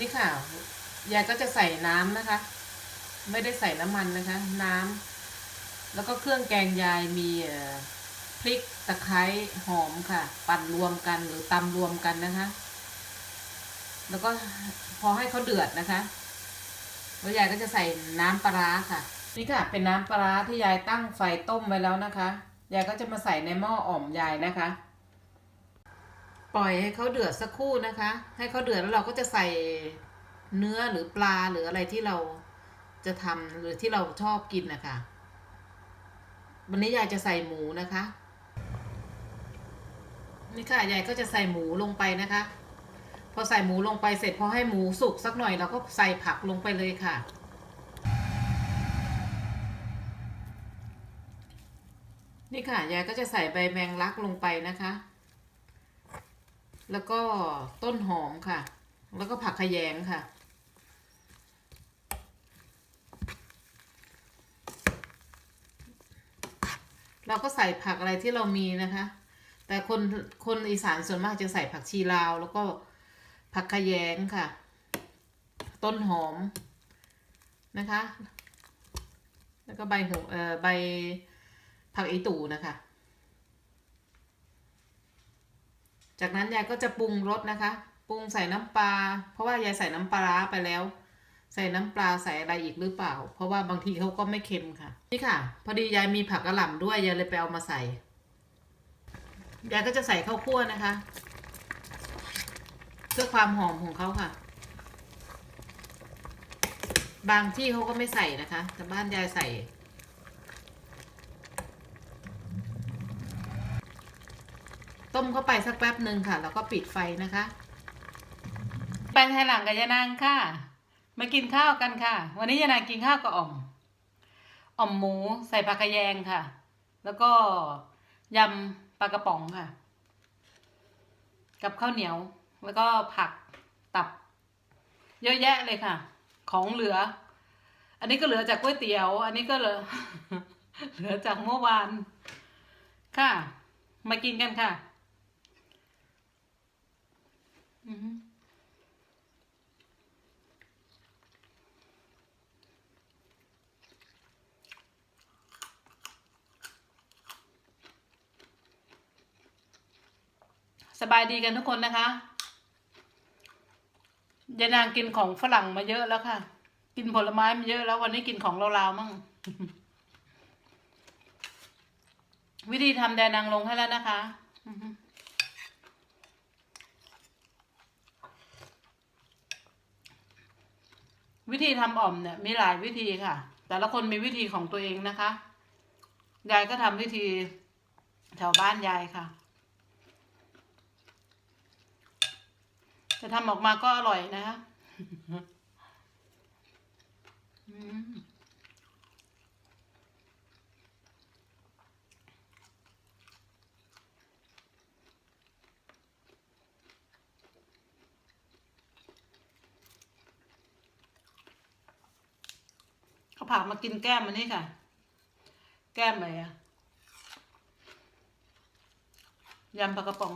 นี่ค่ะ ยายก็จะใส่น้ำนะคะ ไม่ได้ใส่น้ำมันนะคะ น้ำแล้วก็เครื่องแกงยายมีพริกตะไคร้หอมค่ะ ปั่นรวมกันหรือตำรวมกันนะคะ แล้วก็พอให้เขาเดือดนะคะแล้วยายก็จะใส่น้ำปลาค่ะ นี่ค่ะ เป็นน้ำปลาร้าที่ยายตั้งไฟต้มไว้แล้วนะคะ ยายก็จะมาใส่ในหม้ออ่อมยายนะคะ ปล่อยให้เขาเดือดสักครู่นะคะ ให้เขาเดือดแล้วเราก็จะใส่เนื้อหรือปลาหรืออะไรที่เราจะทำหรือที่เราชอบกินนะคะ วันนี้ยายจะใส่หมูนะคะ นี่ค่ะยายก็จะใส่หมูลงไปนะคะ พอใส่หมูลงไปเสร็จพอให้หมูสุกสักหน่อยเราก็ใส่ผักลงไปเลยค่ะนี่ค่ะยายก็จะใส่ใบแมงลักลงไปนะคะ แล้วก็ต้นหอมค่ะ แล้วก็ผักขยงค่ะ เราก็ใส่ผักอะไรที่เรามีนะคะ แต่คนคนอีสานส่วนมากจะใส่ผักชีลาว แล้วก็ผักขยงค่ะ ต้นหอมนะคะ แล้วก็ใบหัวเอ่อใบผักอีตูนะคะ จากนั้นยายก็จะปรุงรสนะคะ ปรุงใส่น้ำปลา เพราะว่ายายใส่น้ำปลาร้าไปแล้ว ใส่น้ำปลาใส่อะไรอีกหรือเปล่า เพราะว่าบางทีเขาก็ไม่เค็มค่ะ นี่ค่ะ พอดียายมีผักกระหล่ำด้วยยายเลยไปเอามาใส่ ยายก็จะใส่ข้าวคั่วนะคะ เพื่อความหอมของเขาค่ะ บางที่เขาก็ไม่ใส่นะคะ แต่บ้านยายใส่ ต้ม เข้าไปสักแป๊บหนึ่งค่ะ แล้วก็ปิดไฟนะคะ ไปไทยหลังกับยานางค่ะ มากินข้าวกันค่ะ วันนี้ยานางกินข้าวกับอ่อม อ่อมหมูใส่ผักกระแยงค่ะ แล้วก็ยำปลากระป๋องค่ะ กับข้าวเหนียว แล้วก็ผักตับ เยอะแยะเลยค่ะ ของเหลือ อันนี้ก็เหลือจากก๋วยเตี๋ยว อันนี้ก็เหลือ เหลือจากเมื่อวานค่ะ มากินกันค่ะ สบายดีกันทุกคนนะคะยายนางกินของฝรั่งมาเยอะแล้วค่ะ กินผลไม้มาเยอะแล้ววันนี้กินของลาวๆมั่ง วิธีทำแดนางลงให้แล้วนะคะ อือฮึ วิธีทำอ่อมเนี่ยมีหลายวิธีค่ะ แต่ละคนมีวิธีของตัวเองนะคะ ยายก็ทำวิธีแถวบ้านยายค่ะ จะทำออกมาก็อร่อยนะคะ อืม ผักมากินแก้มมันนี่ค่ะ แก้มอะไรอะยำปลากระป๋อง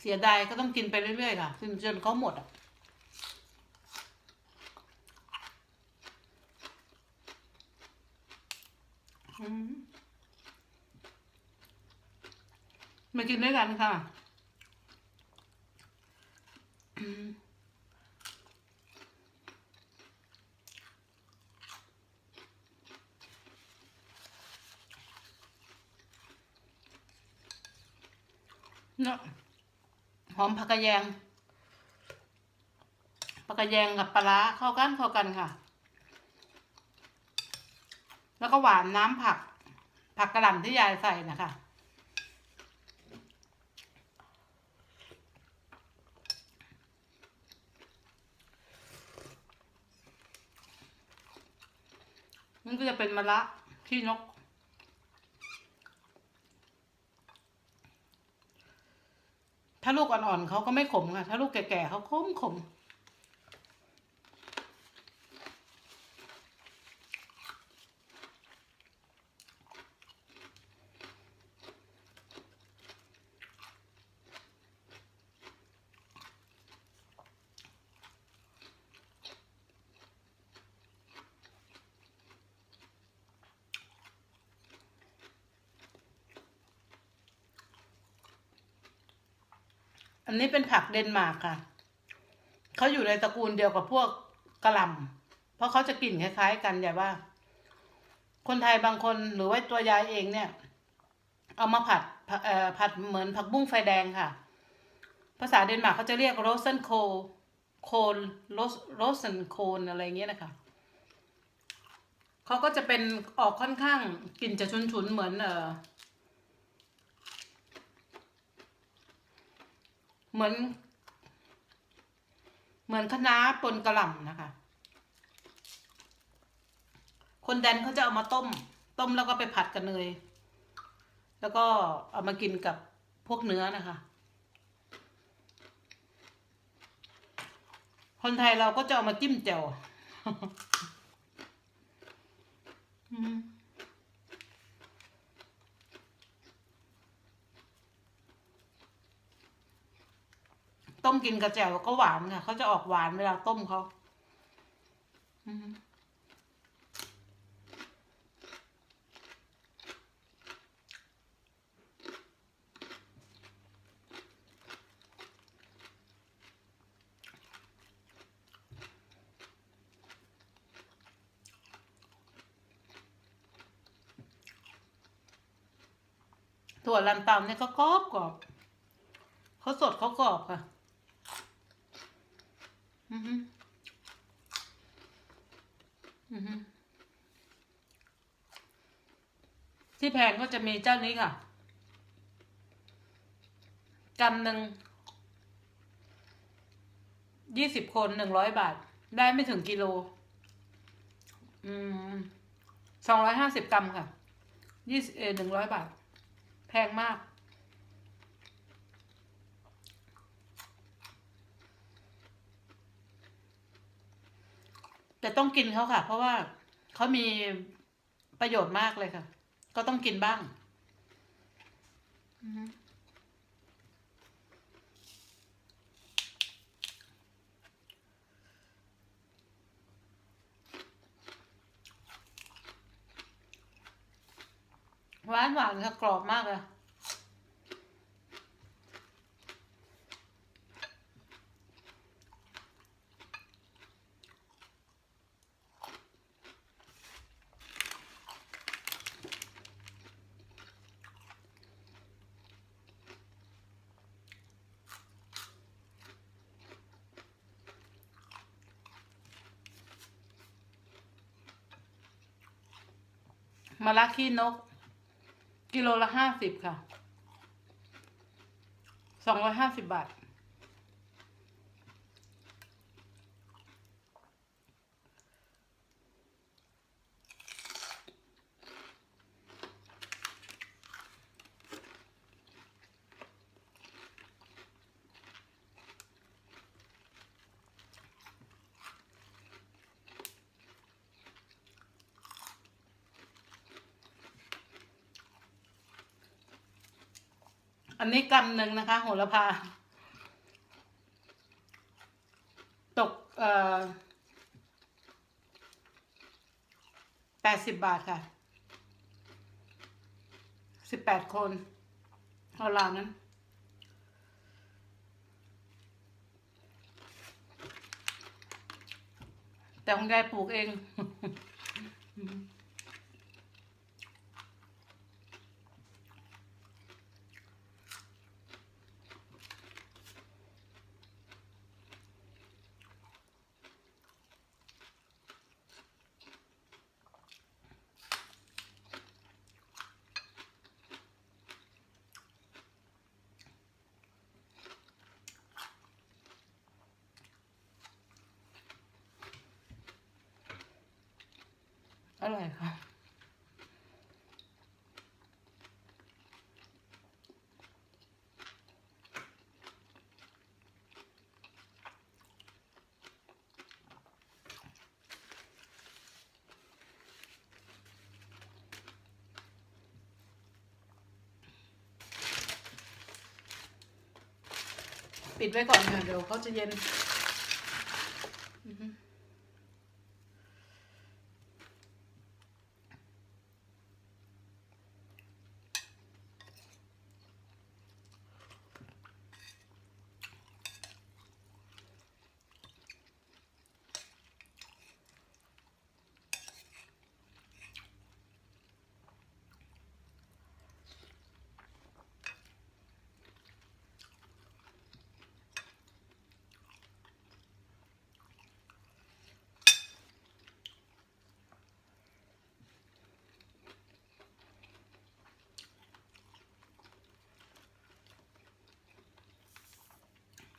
เสียดายก็ต้องกินไปเรื่อยๆค่ะจนจนเขาหมดอะมากินด้วยกันค่ะ เนาะหอมผักกระแยงผักกระแยงกับปลาร้าเข้ากันเข้ากันค่ะ แล้วก็หวานน้ำผัก ผักกระหล่ำที่ยายใส่นะคะ นี่ก็จะเป็นมะระขี้นก ถ้าลูกอ่อนๆเขาก็ไม่ขมค่ะ ถ้าลูกแก่ๆเขาขมขม อันนี้เป็นผักเดนมาร์กค่ะ เขาอยู่ในตระกูลเดียวกับพวกกระหล่ำเพราะเขาจะกลิ่นคล้าย ๆ กันอย่าว่า คนไทยบางคนหรือว่าตัวยายเองเนี่ย เอามาผัดผัดเหมือนผักบุ้งไฟแดงค่ะ ภาษาเดนมาร์กเขาจะเรียกโรสเซนโคโคนโรสโรสเซนโคนอะไรเงี้ยนะคะเขาก็จะเป็นออกค่อนข้างกลิ่นจะฉุนๆเหมือนเออ เหมือน เหมือนคะน้าปนกระหล่ำนะคะ คนแดนเขาจะเอามาต้ม ต้มแล้วก็ไปผัดกับเนย แล้วก็เอามากินกับพวกเนื้อนะคะ คนไทยเราก็จะเอามาจิ้มแจ่วอื ต้มกินกระแจวก็หวานค่ะเขาจะออกหวานเวลาต้มเขาถั่วลันเตาเนี่ยก็กรอบกรอบเขาสดเขากรอบค่ะ อือฮึอือฮึที่แพงก็จะมีเจ้านี้ค่ะกำหนึ่งยี่สิบคนหนึ่งร้อยบาท ได้ไม่ถึงกิโล อืมสองร้อยห้าสิบกรัมค่ะยี่สิบเอหนึ่งร้อยบาท แพงมาก แต่ต้องกินเขาค่ะ เพราะว่าเขามีประโยชน์มากเลยค่ะ ก็ต้องกินบ้างอือฮึหวานหวานค่ะกรอบมากเลย มะระขี้นก กิโลละห้าสิบค่ะสองร้อยห้าสิบบาท อันนี้กำหนึ่งนะคะ โหระพา ตกเอ่อแปดสิบบาทค่ะสิบแปดคนเอาราวนั้นแต่ของยายปลูกเอง อร่อยค่ะ ปิดไว้ก่อนค่ะเดี๋ยวเขาจะเย็น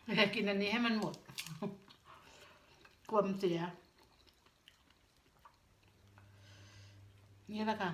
อยากกินอันนี้ให้มันหมด กลัวมเสีย นี่แหละค่ะ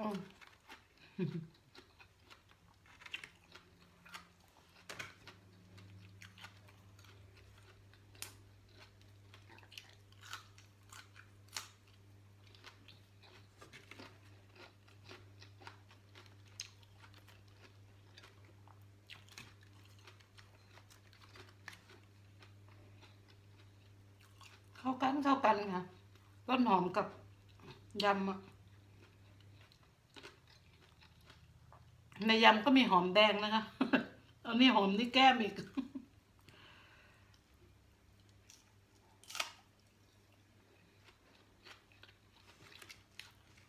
โอ้ เข้ากันเข้ากันค่ะต้นหอมกับยำอะ ในยำก็มีหอมแดงนะคะเอานี่หอมนี่แก้มอีก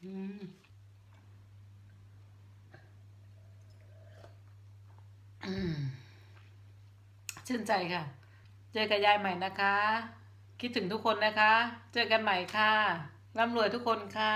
อืมชื่นใจค่ะ เจอกับยายใหม่นะคะ คิดถึงทุกคนนะคะ เจอกันใหม่ค่ะร่ำรวยทุกคนค่ะ